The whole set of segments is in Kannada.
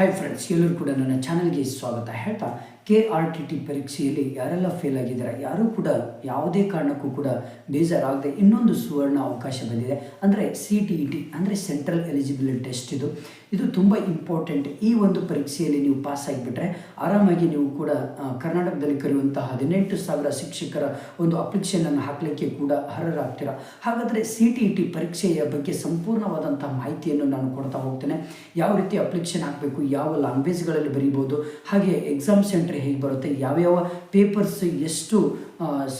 ಹಾಯ್ ಫ್ರೆಂಡ್ಸ್ ಎಲ್ಲರೂ ಕೂಡ ನನ್ನ ಚಾನಲ್ಗೆ ಸ್ವಾಗತ ಹೇಳ್ತಾ ಕೆ ಆರ್ ಟಿ ಟಿ ಪರೀಕ್ಷೆಯಲ್ಲಿ ಯಾರೆಲ್ಲ ಫೇಲ್ ಆಗಿದ್ದಾರೆ, ಯಾರೂ ಕೂಡ ಯಾವುದೇ ಕಾರಣಕ್ಕೂ ಕೂಡ ಬೇಜಾರಾಗದೆ ಇನ್ನೊಂದು ಸುವರ್ಣ ಅವಕಾಶ ಬಂದಿದೆ. ಅಂದರೆ ಸಿ ಟಿ ಇ ಟಿ ಅಂದರೆ ಸೆಂಟ್ರಲ್ ಎಲಿಜಿಬಿಲಿಟಿ ಟೆಸ್ಟ್ ಇದು. ಇದು ತುಂಬ ಇಂಪಾರ್ಟೆಂಟ್ ಈ ಒಂದು ಪರೀಕ್ಷೆಯಲ್ಲಿ ನೀವು ಪಾಸ್ ಆಗಿಬಿಟ್ರೆ ಆರಾಮಾಗಿ ನೀವು ಕೂಡ ಕರ್ನಾಟಕದಲ್ಲಿ ಕರೆಯುವಂತಹ ಹದಿನೆಂಟು ಸಾವಿರ ಶಿಕ್ಷಕರ ಒಂದು ಅಪ್ಲಿಕೇಶನನ್ನು ಹಾಕಲಿಕ್ಕೆ ಕೂಡ ಅರ್ಹರಾಗ್ತೀರ? ಹಾಗಾದರೆ ಸಿ ಟಿ ಇ ಟಿ ಪರೀಕ್ಷೆಯ ಬಗ್ಗೆ ಸಂಪೂರ್ಣವಾದಂಥ ಮಾಹಿತಿಯನ್ನು ನಾನು ಕೊಡ್ತಾ ಹೋಗ್ತೇನೆ. ಯಾವ ರೀತಿ ಅಪ್ಲಿಕೇಶನ್ ಹಾಕಬೇಕು, ಯಾವ ಲ್ಯಾಂಗ್ವೇಜ್ಗಳಲ್ಲಿ ಬರೀಬೋದು, ಹಾಗೆ ಎಕ್ಸಾಮ್ ಸೆಂಟರ್ ಹೇಗೆ ಬರುತ್ತೆ, ಯಾವ್ಯಾವ ಪೇಪರ್ಸ್ ಎಷ್ಟು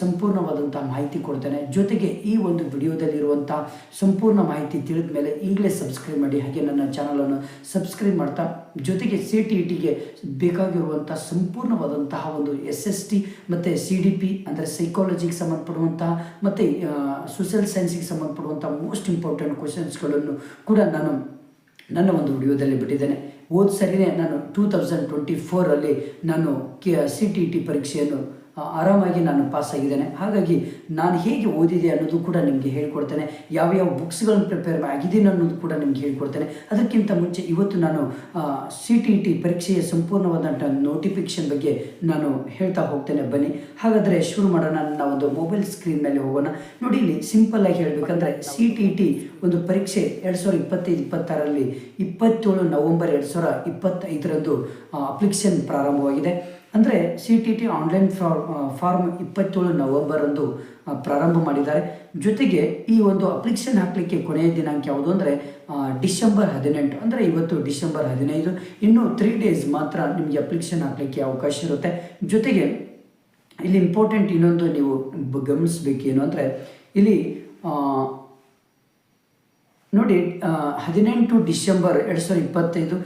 ಸಂಪೂರ್ಣವಾದಂಥ ಮಾಹಿತಿ ಕೊಡ್ತೇನೆ. ಜೊತೆಗೆ ಈ ಒಂದು ವಿಡಿಯೋದಲ್ಲಿರುವಂಥ ಸಂಪೂರ್ಣ ಮಾಹಿತಿ ತಿಳಿದ ಮೇಲೆ ಈಗಲೇ ಸಬ್ಸ್ಕ್ರೈಬ್ ಮಾಡಿ, ಹಾಗೆ ನನ್ನ ಚಾನಲನ್ನು ಸಬ್ಸ್ಕ್ರೈಬ್ ಮಾಡ್ತಾ, ಜೊತೆಗೆ ಸಿ ಟಿ ಇ ಟಿಗೆ ಬೇಕಾಗಿರುವಂಥ ಸಂಪೂರ್ಣವಾದಂತಹ ಒಂದು ಎಸ್ ಎಸ್ ಟಿ ಮತ್ತು ಸಿ ಡಿ ಪಿ ಅಂದರೆ ಸೈಕಾಲಜಿಗೆ ಸಂಬಂಧಪಡುವಂತಹ ಮತ್ತು ಸೋಷಿಯಲ್ ಸೈನ್ಸಿಗೆ ಸಂಬಂಧಪಡುವಂಥ ಮೋಸ್ಟ್ ಇಂಪಾರ್ಟೆಂಟ್ ಕ್ವಶನ್ಸ್ಗಳನ್ನು ಕೂಡ ನಾನು ನನ್ನ ಒಂದು ವಿಡಿಯೋದಲ್ಲಿ ಬಿಟ್ಟಿದ್ದೇನೆ. ಹೋದ ನಾನು ಟೂ ತೌಸಂಡ್ ಟ್ವೆಂಟಿ ಫೋರಲ್ಲಿ ನಾನು ಕೆ ಸಿ ಟಿ ಟಿ ಪರೀಕ್ಷೆಯನ್ನು ಆರಾಮಾಗಿ ನಾನು ಪಾಸ್ ಆಗಿದ್ದೇನೆ. ಹಾಗಾಗಿ ನಾನು ಹೇಗೆ ಓದಿದೆ ಅನ್ನೋದು ಕೂಡ ನಿಮಗೆ ಹೇಳ್ಕೊಡ್ತೇನೆ. ಯಾವ್ಯಾವ ಬುಕ್ಸ್ಗಳನ್ನು ಪ್ರಿಪೇರ್ ಆಗಿದ್ದೀನಿ ಅನ್ನೋದು ಕೂಡ ನಿಮ್ಗೆ ಹೇಳ್ಕೊಡ್ತೇನೆ. ಅದಕ್ಕಿಂತ ಮುಂಚೆ ಇವತ್ತು ನಾನು ಸಿ ಟಿ ಟಿ ಪರೀಕ್ಷೆಯ ಸಂಪೂರ್ಣವಾದಂಥ ನೋಟಿಫಿಕೇಶನ್ ಬಗ್ಗೆ ನಾನು ಹೇಳ್ತಾ ಹೋಗ್ತೇನೆ. ಬನ್ನಿ. ಹಾಗಾದರೆ ಶುರು ಮಾಡೋಣ. ನನ್ನ ಒಂದು ಮೊಬೈಲ್ ಸ್ಕ್ರೀನ್ ಮೇಲೆ ಹೋಗೋಣ. ನೋಡಿ, ಇಲ್ಲಿ ಸಿಂಪಲ್ ಆಗಿ ಹೇಳಬೇಕಂದ್ರೆ ಸಿ ಟಿ ಟಿ ಒಂದು ಪರೀಕ್ಷೆ ಎರಡು ಸಾವಿರದ ಇಪ್ಪತ್ತೈದು ಇಪ್ಪತ್ತಾರರಲ್ಲಿ ಇಪ್ಪತ್ತೇಳು ನವೆಂಬರ್ ಎರಡು ಸಾವಿರ ಇಪ್ಪತ್ತೈದರಂದು ಅಪ್ಲಿಕೇಶನ್ ಪ್ರಾರಂಭವಾಗಿದೆ. ಅಂದರೆ C T T online form form ಇಪ್ಪತ್ತೇಳು ನವೆಂಬರಂದು ಪ್ರಾರಂಭ ಮಾಡಿದ್ದಾರೆ. ಜೊತೆಗೆ ಈ ಒಂದು ಅಪ್ಲಿಕೇಶನ್ ಹಾಕಲಿಕ್ಕೆ ಕೊನೆಯ ದಿನಾಂಕ ಯಾವುದು ಅಂದರೆ ಡಿಸೆಂಬರ್ ಹದಿನೆಂಟು. ಅಂದರೆ ಇವತ್ತು ಡಿಸೆಂಬರ್ ಹದಿನೈದು. ಇನ್ನೂ ತ್ರೀ ಡೇಸ್ ಮಾತ್ರ ನಿಮಗೆ ಅಪ್ಲಿಕೇಶನ್ ಹಾಕಲಿಕ್ಕೆ ಅವಕಾಶ ಇರುತ್ತೆ. ಜೊತೆಗೆ ಇಲ್ಲಿ ಇಂಪಾರ್ಟೆಂಟ್ ಇನ್ನೊಂದು ನೀವು ಗಮನಿಸಬೇಕು ಗಮನಿಸಬೇಕೇನು ಅಂದರೆ, ಇಲ್ಲಿ ನೋಡಿ ಹದಿನೆಂಟು ಡಿಸೆಂಬರ್ ಎರಡು ಸಾವಿರದ ಇಪ್ಪತ್ತೈದು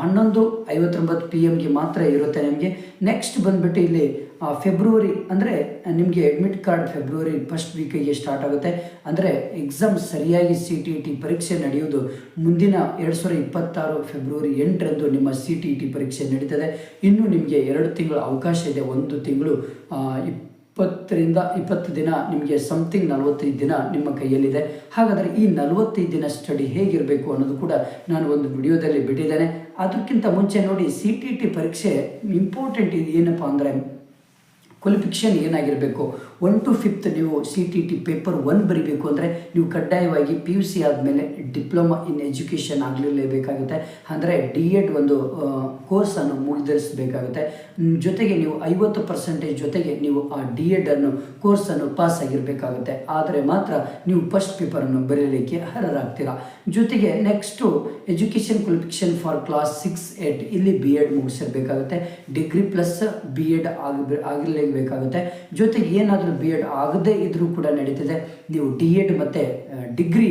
ಹನ್ನೊಂದು ಐವತ್ತೊಂಬತ್ತು ಪಿ ಎಮ್ಗೆ ಮಾತ್ರ ಇರುತ್ತೆ ನಿಮಗೆ. ನೆಕ್ಸ್ಟ್ ಬಂದುಬಿಟ್ಟು ಇಲ್ಲಿ ಫೆಬ್ರವರಿ ಅಂದರೆ ನಿಮಗೆ ಅಡ್ಮಿಟ್ ಕಾರ್ಡ್ ಫೆಬ್ರವರಿ ಫಸ್ಟ್ ವೀಕಿಗೆ ಸ್ಟಾರ್ಟ್ ಆಗುತ್ತೆ. ಅಂದರೆ ಎಕ್ಸಾಮ್ ಸರಿಯಾಗಿ ಸಿ ಟಿ ಟಿ ಪರೀಕ್ಷೆ ನಡೆಯೋದು ಮುಂದಿನ ಎರಡು ಸಾವಿರದ ಇಪ್ಪತ್ತಾರು ಫೆಬ್ರವರಿ ಎಂಟರಂದು ನಿಮ್ಮ ಸಿ ಟಿ ಟಿ ಪರೀಕ್ಷೆ ನಡೀತದೆ. ಇನ್ನು ನಿಮಗೆ ಎರಡು ತಿಂಗಳ ಅವಕಾಶ ಇದೆ, ಒಂದು ತಿಂಗಳು ಇಪ್ಪತ್ತರಿಂದ ಇಪ್ಪತ್ತು ದಿನ ನಿಮಗೆ ಸಮಥಿಂಗ್ ನಲವತ್ತೈದು ದಿನ ನಿಮ್ಮ ಕೈಯಲ್ಲಿದೆ. ಹಾಗಾದರೆ ಈ ನಲವತ್ತೈದು ದಿನ ಸ್ಟಡಿ ಹೇಗಿರಬೇಕು ಅನ್ನೋದು ಕೂಡ ನಾನು ಒಂದು ವಿಡಿಯೋದಲ್ಲಿ ಬಿಟ್ಟಿದ್ದೇನೆ. ಅದಕ್ಕಿಂತ ಮುಂಚೆ ನೋಡಿ ಸಿ ಟಿ ಟಿ ಪರೀಕ್ಷೆ ಇಂಪಾರ್ಟೆಂಟ್ ಇದು ಏನಪ್ಪ ಅಂದರೆ ಕ್ವಾಲಿಫಿಕೇಷನ್ ಏನಾಗಿರಬೇಕು? ಒನ್ ಟು ಫಿಫ್ತ್ ನೀವು C T T paper one ಬರಿಬೇಕು ಅಂದರೆ ನೀವು ಕಡ್ಡಾಯವಾಗಿ ಪಿ ಯು ಸಿ ಆದಮೇಲೆ ಡಿಪ್ಲೊಮಾ ಇನ್ ಎಜುಕೇಷನ್ ಆಗಲೇಬೇಕಾಗುತ್ತೆ ಅಂದರೆ ಡಿ ಎಡ್ ಒಂದು ಕೋರ್ಸನ್ನು ಮುಗಿದರಿಸಬೇಕಾಗುತ್ತೆ ಜೊತೆಗೆ ನೀವು ಐವತ್ತು ಪರ್ಸೆಂಟೇಜ್ ಜೊತೆಗೆ ನೀವು ಆ ಡಿ ಎಡನ್ನು ಕೋರ್ಸನ್ನು ಪಾಸ್ ಆಗಿರಬೇಕಾಗುತ್ತೆ. ಆದರೆ ಮಾತ್ರ ನೀವು ಫಸ್ಟ್ ಪೇಪರನ್ನು ಬರೆಯಲಿಕ್ಕೆ ಅರ್ಹರಾಗ್ತೀರಾ. ಜೊತೆಗೆ next education qualification for class six eight ಇಲ್ಲಿ ಬಿ ಎಡ್ ಮುಗಿಸಿರ್ಬೇಕಾಗುತ್ತೆ. ಡಿಗ್ರಿ ಪ್ಲಸ್ ಬಿ ಎಡ್ ಆಗಿ, ಆಗಿರಲೇಬೇಕಾಗುತ್ತೆ. ಜೊತೆಗೆ ಏನಾದರೂ ಬಿ ಎಡ್ ಆಗದೇ ಇದ್ದರೂ ಕೂಡ ನಡೀತದೆ. ನೀವು ಡಿ ಎಡ್ ಮತ್ತು ಡಿಗ್ರಿ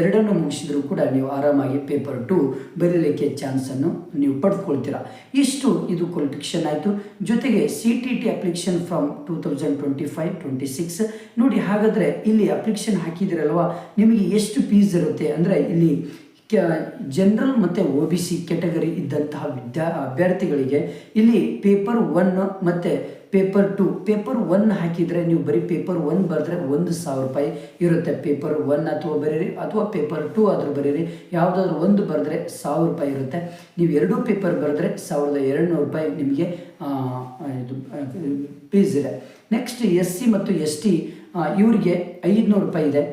ಎರಡನ್ನು ಮುಗಿಸಿದರೂ ಕೂಡ ನೀವು ಆರಾಮಾಗಿ ಪೇಪರ್ ಟು ಬರೀಲಿಕ್ಕೆ ಚಾನ್ಸನ್ನು ನೀವು ಪಡೆದುಕೊಳ್ತೀರಾ ಇಷ್ಟು ಇದು ಕ್ವಾಲಿಫಿಕೇಷನ್ ಆಯಿತು. ಜೊತೆಗೆ C T T application from two thousand twenty five twenty six ನೋಡಿ, ಹಾಗಾದರೆ ಇಲ್ಲಿ ಅಪ್ಲಿಕೇಶನ್ ಹಾಕಿದಿರಲ್ವಾ ನಿಮಗೆ ಎಷ್ಟು ಫೀಸ್ ಇರುತ್ತೆ? ಅಂದರೆ ಇಲ್ಲಿ ಕೆ ಜನರಲ್ ಮತ್ತು ಒ ಬಿ ಸಿ ಕೆಟಗರಿ ಇದ್ದಂತಹ ವಿದ್ಯಾ ಅಭ್ಯರ್ಥಿಗಳಿಗೆ ಇಲ್ಲಿ ಪೇಪರ್ ಒನ್ ಮತ್ತು ಪೇಪರ್ ಟು ಪೇಪರ್ ಒನ್ ಹಾಕಿದರೆ ನೀವು ಬರೀ ಪೇಪರ್ ಒನ್ ಬರೆದ್ರೆ ಒಂದು ಸಾವಿರ ರೂಪಾಯಿ ಇರುತ್ತೆ. ಪೇಪರ್ ಒನ್ ಅಥವಾ ಬರೀರಿ, ಅಥವಾ ಪೇಪರ್ ಟು ಆದರೂ ಬರೀರಿ, ಯಾವುದಾದ್ರೂ ಒಂದು ಬರೆದ್ರೆ ಸಾವಿರ ರೂಪಾಯಿ ಇರುತ್ತೆ. ನೀವು ಎರಡೂ ಪೇಪರ್ ಬರೆದ್ರೆ ಸಾವಿರದ ಎರಡುನೂರು ರೂಪಾಯಿ ನಿಮಗೆ ಇದು ಫೀಸ್ ಇದೆ. ನೆಕ್ಸ್ಟ್ ಎಸ್ ಸಿ ಮತ್ತು ಎಸ್ ಟಿ ಇವರಿಗೆ ಐದುನೂರು ರೂಪಾಯಿ ಇದೆ.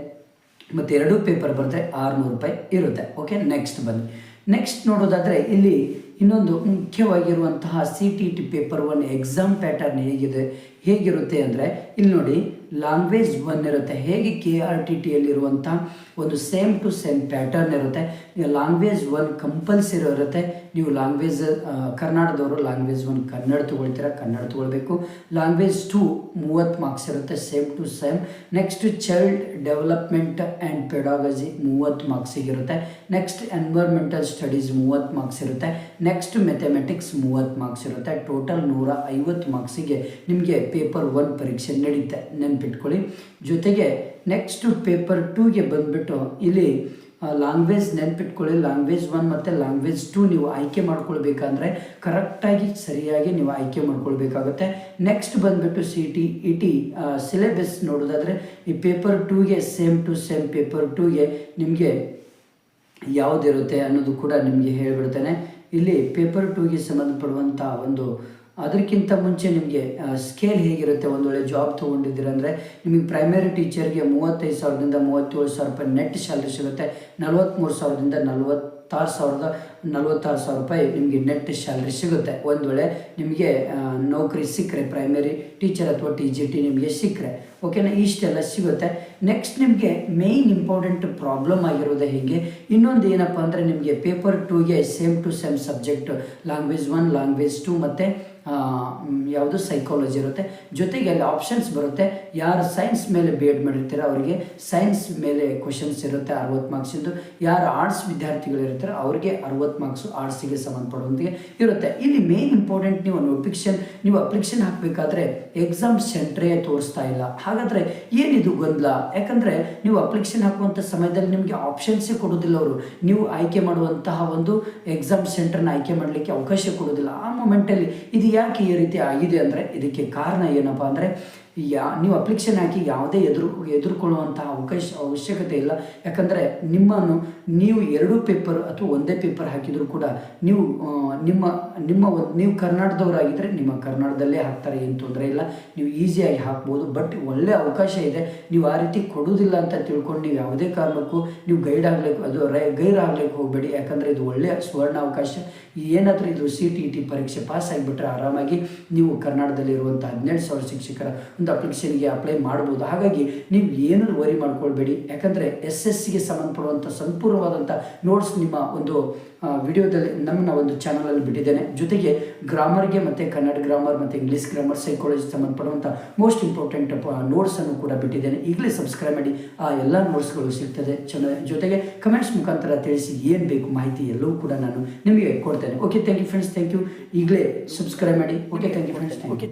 ಮತ್ತು ಎರಡೂ ಪೇಪರ್ ಬರೆದ್ರೆ ಆರುನೂರು ರೂಪಾಯಿ ಇರುತ್ತೆ. ಓಕೆ ನೆಕ್ಸ್ಟ್ ಬನ್ನಿ. ನೆಕ್ಸ್ಟ್ ನೋಡೋದಾದರೆ ಇಲ್ಲಿ ಇನ್ನೊಂದು ಮುಖ್ಯವಾಗಿರುವಂತಹ C T T paper one exam pattern ಹೇಗಿದೆ, ಹೇಗಿರುತ್ತೆ ಅಂದರೆ, ಇಲ್ಲಿ ನೋಡಿ. ಲ್ಯಾಂಗ್ವೇಜ್ ಒನ್ ಇರುತ್ತೆ ಹೇಗೆ ಕೆ ಆರ್ ಟಿ ಟಿಯಲ್ಲಿರುವಂಥ ಒಂದು ಸೇಮ್ ಟು ಸೇಮ್ ಪ್ಯಾಟರ್ನ್ ಇರುತ್ತೆ. ಲ್ಯಾಂಗ್ವೇಜ್ ಒನ್ ಕಂಪಲ್ಸರಿ ಇರುತ್ತೆ. ನೀವು ಲ್ಯಾಂಗ್ವೇಜ್ ಕರ್ನಾಟಕದವರು ಲ್ಯಾಂಗ್ವೇಜ್ ಒನ್ ಕನ್ನಡ ತೊಗೊಳ್ತೀರಾ, ಕನ್ನಡ ತೊಗೊಳ್ಬೇಕು. ಲ್ಯಾಂಗ್ವೇಜ್ ಟು ಮೂವತ್ತು ಮಾರ್ಕ್ಸ್ ಇರುತ್ತೆ same to same next child development and pedagogy ಮೂವತ್ತು ಮಾರ್ಕ್ಸಿಗಿರುತ್ತೆ ನೆಕ್ಸ್ಟ್ ಎನ್ವೈರ್ಮೆಂಟಲ್ ಸ್ಟಡೀಸ್ ಮೂವತ್ತು ಮಾರ್ಕ್ಸ್ ಇರುತ್ತೆ. ನೆಕ್ಸ್ಟ್ ಮೆಥಮೆಟಿಕ್ಸ್ ಮೂವತ್ತು ಮಾರ್ಕ್ಸ್ ಇರುತ್ತೆ. ಟೋಟಲ್ ನೂರ ಐವತ್ತು ಮಾರ್ಕ್ಸಿಗೆ ನಿಮಗೆ ಪೇಪರ್ ಒನ್ ಪರೀಕ್ಷೆ ನಡೀತೆ ನೆನ್ಪಿಟ್ಕೊಳ್ಳಿ ಜೊತೆಗೆ ನೆಕ್ಸ್ಟ್ ಪೇಪರ್ ಟೂಗೆ ಬಂದುಬಿಟ್ಟು ಇಲ್ಲಿ ಲ್ಯಾಂಗ್ವೇಜ್ ನೆನಪಿಟ್ಕೊಳ್ಳಿ. ಲ್ಯಾಂಗ್ವೇಜ್ ಒನ್ ಮತ್ತು ಲ್ಯಾಂಗ್ವೇಜ್ ಟು ನೀವು ಆಯ್ಕೆ ಮಾಡ್ಕೊಳ್ಬೇಕಂದ್ರೆ ಕರೆಕ್ಟಾಗಿ ಸರಿಯಾಗಿ ನೀವು ಆಯ್ಕೆ ಮಾಡ್ಕೊಳ್ಬೇಕಾಗುತ್ತೆ. ನೆಕ್ಸ್ಟ್ ಬಂದುಬಿಟ್ಟು C T E T syllabus ನೋಡೋದಾದರೆ ಈ ಪೇಪರ್ ಟೂಗೆ ಸೇಮ್ ಟು ಸೇಮ್ ಪೇಪರ್ ಟೂಗೆ ನಿಮಗೆ ಯಾವುದಿರುತ್ತೆ ಅನ್ನೋದು ಕೂಡ ನಿಮಗೆ ಹೇಳಿಬಿಡ್ತೇನೆ. ಇಲ್ಲಿ ಪೇಪರ್ ಟೂಗೆ ಸಂಬಂಧಪಡುವಂಥ ಒಂದು ಅದಕ್ಕಿಂತ ಮುಂಚೆ ನಿಮಗೆ ಸ್ಕೇಲ್ ಹೇಗಿರುತ್ತೆ? ಒಂದು ವೇಳೆ ಜಾಬ್ ತೊಗೊಂಡಿದ್ದೀರ ಅಂದರೆ ನಿಮಗೆ ಪ್ರೈಮರಿ ಟೀಚರ್ಗೆ ಮೂವತ್ತೈದು ಸಾವಿರದಿಂದ ಮೂವತ್ತೇಳು ಸಾವಿರ ರೂಪಾಯಿ ನೆಟ್ ಸ್ಯಾಲ್ರಿ ಸಿಗುತ್ತೆ. ನಲವತ್ತ್ಮೂರು ಸಾವಿರದಿಂದ ನಲ್ವತ್ತಾರು ಸಾವಿರದ ನಲವತ್ತಾರು ಸಾವಿರ ರೂಪಾಯಿ ನಿಮಗೆ ನೆಟ್ ಸ್ಯಾಲ್ರಿ ಸಿಗುತ್ತೆ. ಒಂದು ವೇಳೆ ನಿಮಗೆ ನೌಕರಿ ಸಿಕ್ಕರೆ ಪ್ರೈಮರಿ ಟೀಚರ್ ಅಥವಾ ಟಿ ಜಿ ಟಿ ನಿಮಗೆ ಸಿಕ್ಕರೆ ಓಕೆನಾ ಇಷ್ಟೆಲ್ಲ ಸಿಗುತ್ತೆ. ನೆಕ್ಸ್ಟ್ ನಿಮಗೆ ಮೇಯ್ನ್ ಇಂಪಾರ್ಟೆಂಟ್ ಪ್ರಾಬ್ಲಮ್ ಆಗಿರೋದು ಹೇಗೆ? ಇನ್ನೊಂದು ಏನಪ್ಪ ಅಂದರೆ ನಿಮಗೆ paper ಟೂಗೆ same to same subject language one language two ಮತ್ತು ಯಾವುದು ಸೈಕಾಲಜಿ ಇರುತ್ತೆ. ಜೊತೆಗೆ ಅಲ್ಲಿ ಆಪ್ಷನ್ಸ್ ಬರುತ್ತೆ. ಯಾರು ಸೈನ್ಸ್ ಮೇಲೆ ಬಿ ಎಡ್ ಮಾಡಿರ್ತೀರೋ ಅವರಿಗೆ ಸೈನ್ಸ್ ಮೇಲೆ ಕ್ವಶನ್ಸ್ ಇರುತ್ತೆ, ಅರವತ್ತು ಮಾರ್ಕ್ಸಿಂದು ಯಾರು ಆರ್ಟ್ಸ್ ವಿದ್ಯಾರ್ಥಿಗಳು ಇರ್ತಾರೋ ಅವರಿಗೆ ಅರವತ್ತು ಮಾರ್ಕ್ಸು ಆರ್ಟ್ಸಿಗೆ ಸಂಬಂಧಪಡುವಂತೆ ಇರುತ್ತೆ. ಇಲ್ಲಿ ಮೇನ್ ಇಂಪಾರ್ಟೆಂಟ್ ನೀವು ನೋಟಿಫಿಕೇಶನ್ ನೀವು ಅಪ್ಲಿಕೇಶನ್ ಹಾಕಬೇಕಾದ್ರೆ ಎಕ್ಸಾಮ್ ಸೆಂಟ್ರೇ ತೋರಿಸ್ತಾ ಇಲ್ಲ. ಹಾಗಾದರೆ ಏನಿದು ಗೊಂದಲ? ಯಾಕಂದರೆ ನೀವು ಅಪ್ಲಿಕೇಶನ್ ಹಾಕುವಂಥ ಸಮಯದಲ್ಲಿ ನಿಮಗೆ ಆಪ್ಷನ್ಸೇ ಕೊಡೋದಿಲ್ಲ ಅವರು. ನೀವು ಆಯ್ಕೆ ಮಾಡುವಂತಹ ಒಂದು ಎಕ್ಸಾಮ್ ಸೆಂಟ್ರನ್ನ ಆಯ್ಕೆ ಮಾಡಲಿಕ್ಕೆ ಅವಕಾಶ ಕೊಡೋದಿಲ್ಲ. ಆ ಮೊಮೆಂಟಲ್ಲಿ ಇದು ಯಾಕೆ ಈ ರೀತಿ ಆಗಿದೆ ಅಂದರೆ ಇದಕ್ಕೆ ಕಾರಣ ಏನಪ್ಪ ಅಂದರೆ ಯಾ, ನೀವು ಅಪ್ಲಿಕೇಶನ್ ಹಾಕಿ ಯಾವುದೇ ಎದುರು ಎದುರುಕೊಳ್ಳುವಂತಹ ಅವಕಾಶ, ಅವಶ್ಯಕತೆ ಇಲ್ಲ. ಯಾಕಂದರೆ ನಿಮ್ಮನ್ನು ನೀವು ಎರಡು ಪೇಪರ್ ಅಥವಾ ಒಂದೇ ಪೇಪರ್ ಹಾಕಿದರೂ ಕೂಡ ನೀವು ನಿಮ್ಮ ನಿಮ್ಮ ನೀವು ಕರ್ನಾಟಕದವರಾಗಿದ್ದರೆ ನಿಮ್ಮ ಕರ್ನಾಟಕದಲ್ಲೇ ಹಾಕ್ತಾರೆ, ಏನು ತೊಂದರೆ ಇಲ್ಲ. ನೀವು ಈಸಿಯಾಗಿ ಹಾಕ್ಬೋದು, ಬಟ್ ಒಳ್ಳೆ ಅವಕಾಶ ಇದೆ. ನೀವು ಆ ರೀತಿ ಕೊಡೋದಿಲ್ಲ ಅಂತ ತಿಳ್ಕೊಂಡು ನೀವು ಯಾವುದೇ ಕಾರಣಕ್ಕೂ ನೀವು ಗೈಡ್ ಆಗಲಿಕ್ಕೆ ಅದು ರೈ, ಗೈರ್ ಆಗ್ಲಿಕ್ಕೆ ಹೋಗಬೇಡಿ. ಯಾಕಂದರೆ ಇದು ಒಳ್ಳೆಯ ಸುವರ್ಣ ಅವಕಾಶ. ಏನಾದರೂ ಇದು ಸಿ ಟಿ ಟಿ ಪರೀಕ್ಷೆ ಪಾಸ್ ಆಗಿಬಿಟ್ರೆ ಆರಾಮಾಗಿ ನೀವು ಕರ್ನಾಟಕದಲ್ಲಿರುವಂಥ ಹದಿನೆಂಟು ಸಾವಿರ ಶಿಕ್ಷಕರ ಒಂದು ಅಪ್ಲಿಕೇಶನ್ಗೆ ಅಪ್ಲೈ ಮಾಡ್ಬೋದು. ಹಾಗಾಗಿ ನೀವು ಏನನ್ನು ವರಿ ಮಾಡ್ಕೊಳ್ಬೇಡಿ. ಯಾಕಂದರೆ ಎಸ್ ಎಸ್ ಸಿಗೆ ಸಂಬಂಧಪಡುವಂಥ ಸಂಪೂರ್ಣವಾದಂಥ ನೋಟ್ಸ್ ನಿಮ್ಮ ಒಂದು ವಿಡಿಯೋದಲ್ಲಿ ನಮ್ಮ ಒಂದು ಚಾನಲಲ್ಲಿ ಬಿಟ್ಟಿದ್ದೇನೆ. ಜೊತೆಗೆ ಗ್ರಾಮರ್ಗೆ ಮತ್ತು ಕನ್ನಡ ಗ್ರಾಮರ್ ಮತ್ತು ಇಂಗ್ಲೀಷ್ ಗ್ರಾಮರ್ ಸೈಕಾಲಜಿ ಸಂಬಂಧಪಡುವಂಥ ಮೋಸ್ಟ್ ಇಂಪಾರ್ಟೆಂಟ್ ನೋಟ್ಸನ್ನು ಕೂಡ ಬಿಟ್ಟಿದ್ದೇನೆ. ಈಗಲೇ ಸಬ್ಸ್ಕ್ರೈಬ್ ಮಾಡಿ. ಆ ಎಲ್ಲ ನೋಟ್ಸ್ಗಳು ಸಿಗ್ತದೆ ಚೆನ್ನ ಜೊತೆಗೆ ಕಮೆಂಟ್ಸ್ ಮುಖಾಂತರ ತಿಳಿಸಿ ಏನು ಬೇಕು ಮಾಹಿತಿ ಎಲ್ಲವೂ ಕೂಡ ನಾನು ನಿಮಗೆ ಕೊಡ್ತೇನೆ. Okay thank you friends thank you ಈಗಲೇ ಸಬ್ಸ್ಕ್ರೈಬ್ ಮಾಡಿ. Okay thank you friends okay